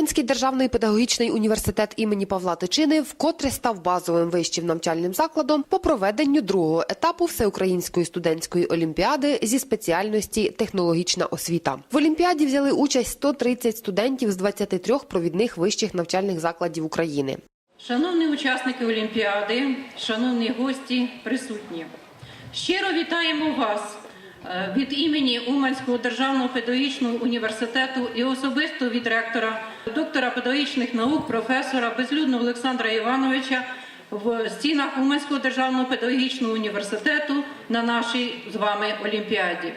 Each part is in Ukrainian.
Уманський державний педагогічний університет імені Павла Тичини вкотре став базовим вищим навчальним закладом по проведенню другого етапу всеукраїнської студентської олімпіади зі спеціальності технологічна освіта. В олімпіаді взяли участь 130 студентів з 23 провідних вищих навчальних закладів України. Шановні учасники Олімпіади, шановні гості, присутні, щиро вітаємо вас від імені Уманського державного педагогічного університету і особисто від ректора, доктора педагогічних наук, професора Безлюдного Олександра Івановича в стінах Уманського державного педагогічного університету на нашій з вами Олімпіаді.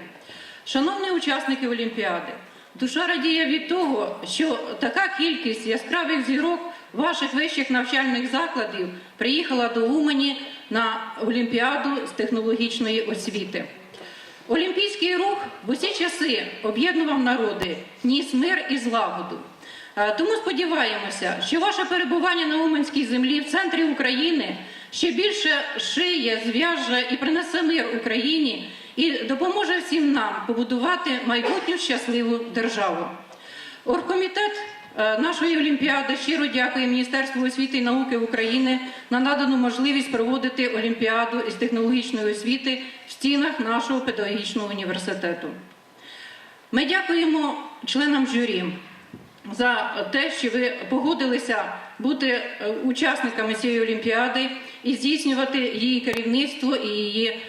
Шановні учасники Олімпіади, душа радіє від того, що така кількість яскравих зірок ваших вищих навчальних закладів приїхала до Умані на Олімпіаду з технологічної освіти. Олімпійський рух в усі часи об'єднував народи, ніс мир і злагоду. Е, Тому сподіваємося, що ваше перебування на Уманській землі в центрі України ще більше шиє, зв'яже і принесе мир Україні і допоможе всім нам побудувати майбутню щасливу державу. Оргкомітет нашої олімпіади щиро дякує Міністерству освіти і науки України на надану можливість проводити олімпіаду із технологічної освіти в стінах нашого педагогічного університету. Ми дякуємо членам журі за те, що ви погодилися бути е, учасниками цієї олімпіади і здійснювати її керівництво і її, е,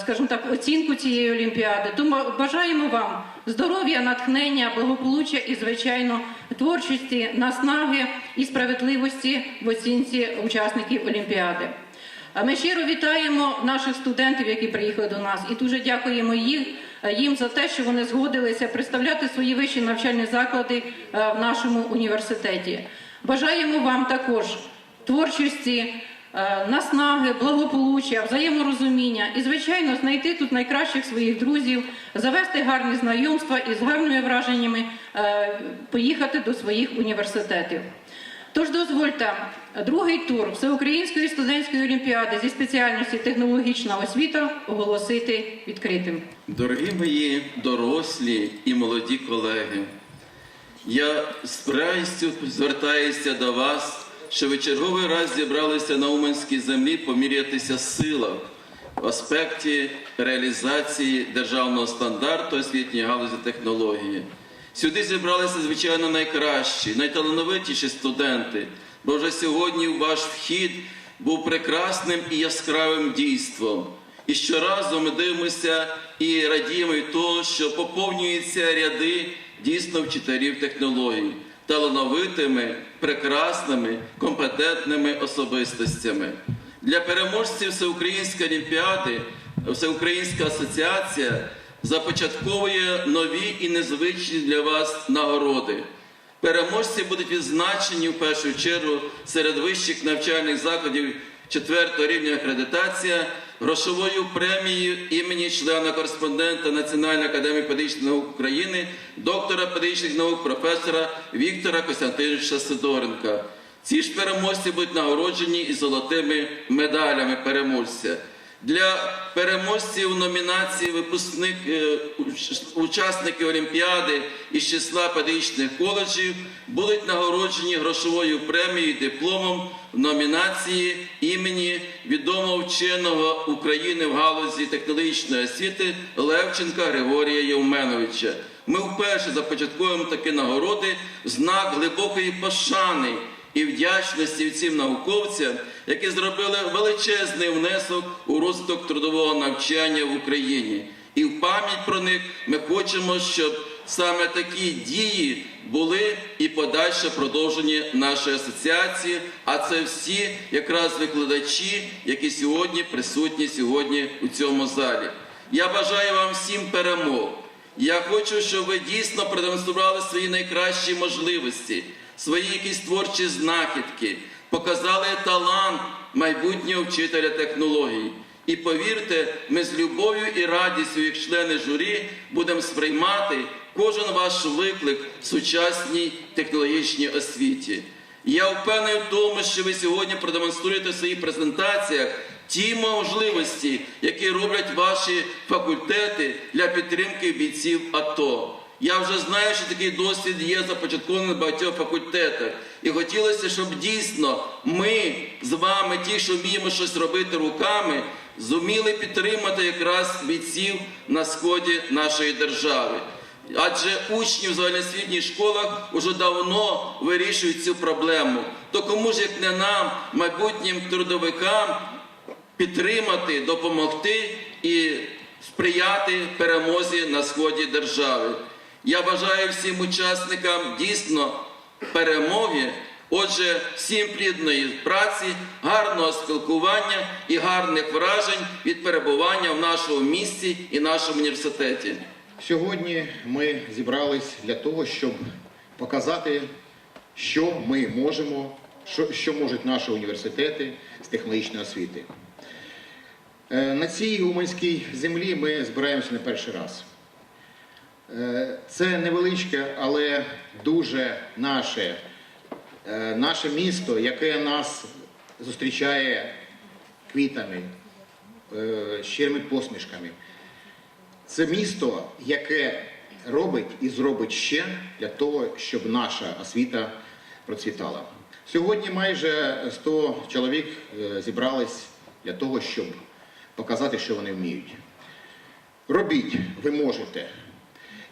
скажімо так, оцінку цієї олімпіади. Тому бажаємо вам здоров'я, натхнення, благополуччя і, звичайно, творчості, наснаги і справедливості в оцінці учасників олімпіади. Ми щиро вітаємо наших студентів, які приїхали до нас, і дуже дякуємо їх, їм за те, що вони згодилися представляти свої вищі навчальні заклади е, в нашому університеті. Бажаємо вам також творчості, е, наснаги, благополуччя, взаєморозуміння і, звичайно, знайти тут найкращих своїх друзів, завести гарні знайомства і з гарними враженнями е, поїхати до своїх університетів. Тож дозвольте другий тур Всеукраїнської студентської олімпіади зі спеціальності технологічна освіта оголосити відкритим. Дорогі мої дорослі і молоді колеги, я з радістю звертаюся до вас, що ви черговий раз зібралися на Уманській землі помірятися силах в аспекті реалізації державного стандарту освітньої галузі технології. Сюди зібралися, звичайно, найкращі, найталановитіші студенти, бо вже сьогодні ваш вхід був прекрасним і яскравим дійством. І щоразу ми дивимося і радіємо того, що поповнюються ряди дійсно вчителів технологій, талановитими, прекрасними, компетентними особистостями. Для переможців Всеукраїнської олімпіади Всеукраїнська асоціація започатковує нові і незвичні для вас нагороди. Переможці будуть відзначені в першу чергу серед вищих навчальних закладів четвертого рівня акредитація грошовою премією імені члена кореспондента Національної академії педагогічних наук України, доктора педагогічних наук, професора Віктора Костянтиновича Сидоренка. Ці ж переможці будуть нагороджені і золотими медалями переможця. Для переможців номінації випускник е, учасники Олімпіади із числа педагогічних коледжів будуть нагороджені грошовою премією дипломом в номінації імені відомого вченого України в галузі технологічної освіти Левченка Григорія Євменовича. Ми вперше започатковуємо такі нагороди в знак глибокої пошани і вдячності цим науковцям, які зробили величезний внесок у розвиток трудового навчання в Україні. І в пам'ять про них ми хочемо, щоб саме такі дії були і подальше продовжені нашої асоціації. А це всі якраз викладачі, які сьогодні присутні сьогодні у цьому залі. Я бажаю вам всім перемог. Я хочу, щоб ви дійсно продемонстрували свої найкращі можливості, свої якісь творчі знахідки, показали талант майбутнього вчителя технологій. І повірте, ми з любов'ю і радістю, як члени журі, будемо сприймати кожен ваш виклик в сучасній технологічній освіті. Я впевнений в тому, що ви сьогодні продемонструєте в своїх презентаціях ті можливості, які роблять ваші факультети для підтримки бійців АТО. Я вже знаю, що такий досвід є започаткований на багатьох факультетах. І хотілося, щоб дійсно ми з вами, ті, що вміємо щось робити руками, зуміли підтримати якраз бійців на сході нашої держави. Адже учні в загальноосвітніх школах вже давно вирішують цю проблему. То кому ж як не нам, майбутнім трудовикам, підтримати, допомогти і сприяти перемозі на сході держави. Я бажаю всім учасникам дійсно перемоги. Отже, всім плідної праці, гарного спілкування і гарних вражень від перебування в нашому місті і нашому університеті. Сьогодні ми зібрались для того, щоб показати, що ми можемо, що, що можуть наші університети з технологічної освіти. Е, На цій уманській землі ми збираємося не перший раз. Е, Це невеличке, але дуже наше, е, наше місто, яке нас зустрічає квітами, е, щирими посмішками. Це місто, яке робить і зробить ще для того, щоб наша освіта процвітала. Сьогодні майже 100 чоловік зібрались для того, щоб показати, що вони вміють. Робіть, ви можете.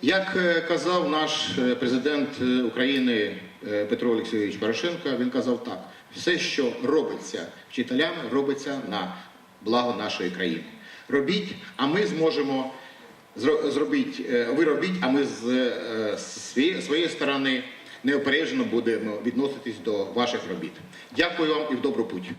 Як е, казав наш е, президент е, України Петро Олексійович Порошенко, він казав так: все, що робиться вчителями, робиться на благо нашої країни. Робіть, а ми зможемо зро- зробити, е, ви робіть, а ми з своєї сторони неопереджено будемо відноситись до ваших робіт. Дякую вам і в добру путь.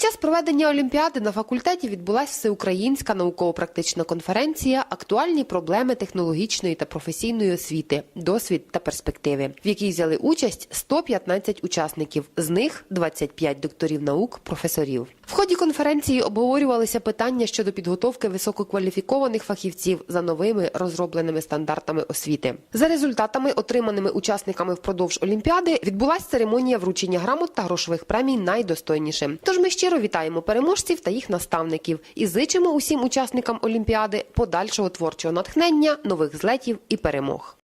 Час проведення Олімпіади на факультеті відбулася всеукраїнська науково-практична конференція Актуальні проблеми технологічної та професійної освіти, досвід та перспективи, в якій взяли участь 115 учасників, з них 25 докторів наук, професорів. В ході конференції обговорювалися питання щодо підготовки висококваліфікованих фахівців за новими розробленими стандартами освіти. За результатами, отриманими учасниками впродовж Олімпіади, відбулася церемонія вручення грамот та грошових премій найдостойнішим. Тож ми щиро вітаємо переможців та їх наставників і зичимо усім учасникам Олімпіади подальшого творчого натхнення, нових злетів і перемог.